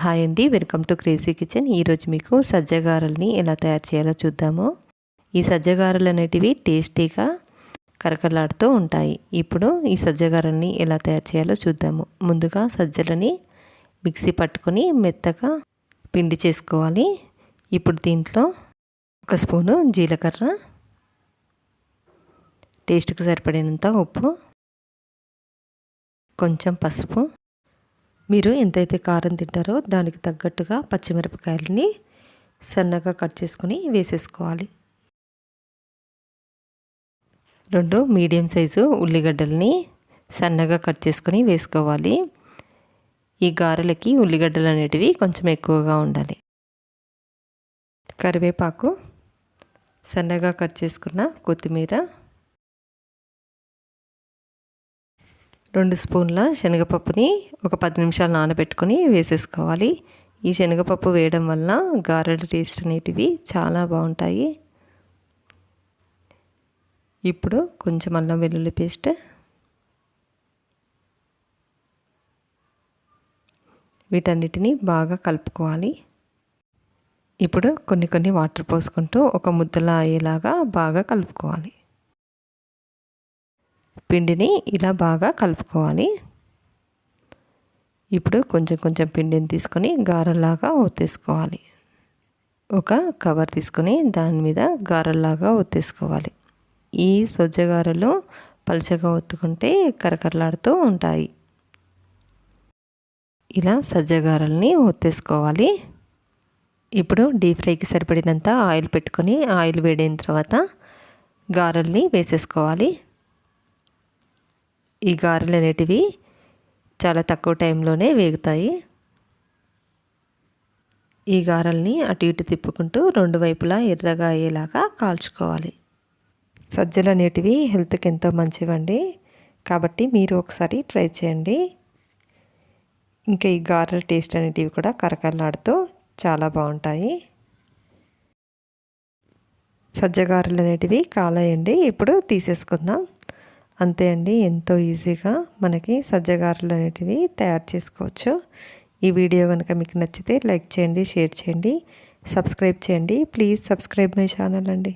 Hi అండి. Welcome to crazy kitchen. ఈరోజు మీకు సజ్జగారల్ని ఎలా తయారు చేయాలో చూద్దాము. ఈ సజ్జగారలు అనేటివి టేస్టీగా కరకలాడుతూ ఉంటాయి. ఇప్పుడు ఈ సజ్జగారల్ని ఎలా తయారు చేయాలో చూద్దాము. ముందుగా సజ్జలని మిక్సీ పట్టుకొని మెత్తగా పిండి చేసుకోవాలి. ఇప్పుడు దీంట్లో ఒక స్పూను జీలకర్ర టేస్ట్కి సరిపడినంత ఉప్పు కొంచెం పసుపు మీరు ఎంతైతే కారం తింటారో దానికి తగ్గట్టుగా పచ్చిమిరపకాయలని సన్నగా కట్ చేసుకొని వేసేసుకోవాలి. రెండు మీడియం సైజు ఉల్లిగడ్డల్ని సన్నగా కట్ చేసుకొని వేసుకోవాలి. ఈ గారెలకి ఉల్లిగడ్డలు అనేటివి కొంచెం ఎక్కువగా ఉండాలి. కరివేపాకు సన్నగా కట్ చేసుకున్న కొత్తిమీర రెండు స్పూన్ల శనగపప్పుని ఒక పది నిమిషాలు నానబెట్టుకొని వేసేసుకోవాలి. ఈ శనగపప్పు వేయడం వల్ల గారెల టేస్ట్ అనేటివి చాలా బాగుంటాయి. ఇప్పుడు కొంచెం అల్లం వెల్లుల్లి పేస్ట్. వీటన్నిటిని బాగా కలుపుకోవాలి. ఇప్పుడు కొన్ని కొన్ని వాటర్ పోసుకుంటూ ఒక ముద్దలా అయ్యేలాగా బాగా కలుపుకోవాలి. పిండిని ఇలా బాగా కలుపుకోవాలి. ఇప్పుడు కొంచెం కొంచెం పిండిని తీసుకొని గారెలాగా ఒత్తేసుకోవాలి. ఒక కవర్ తీసుకొని దాని మీద గారెలాగా ఒత్తేసుకోవాలి. ఈ సొజ్జగారెలు పలుచగా ఒత్తుకుంటే కరకరలాడుతూ ఉంటాయి. ఇలా సజ్జగారల్ని ఒత్తేసుకోవాలి. ఇప్పుడు డీప్ ఫ్రైకి సరిపడినంత ఆయిల్ పెట్టుకొని ఆయిల్ వేడైన తర్వాత గారెల్ని వేసేసుకోవాలి. ఈ గారెలు అనేటివి చాలా తక్కువ టైంలోనే వేగుతాయి. ఈ గారెల్ని అటు ఇటు తిప్పుకుంటూ రెండు వైపులా ఎర్రగా అయ్యేలాగా కాల్చుకోవాలి. సజ్జలు అనేటివి హెల్త్కి ఎంతో మంచివండి. కాబట్టి మీరు ఒకసారి ట్రై చేయండి. ఇంకా ఈ గారెల టేస్ట్ అనేటివి కూడా కరకరలాడుతూ చాలా బాగుంటాయి. సజ్జగారెలు అనేటివి కాలేయండి. ఇప్పుడు తీసేసుకుందాం. అంతే అండి ఎంతో ఈజీగా మనకి సజ్జగారులు అనేటివి తయారు చేసుకోవచ్చు. ఈ వీడియో కనుక మీకు నచ్చితే లైక్ చేయండి షేర్ చేయండి సబ్స్క్రైబ్ చేయండి. ప్లీజ్ సబ్స్క్రైబ్ మై ఛానల్ అండి.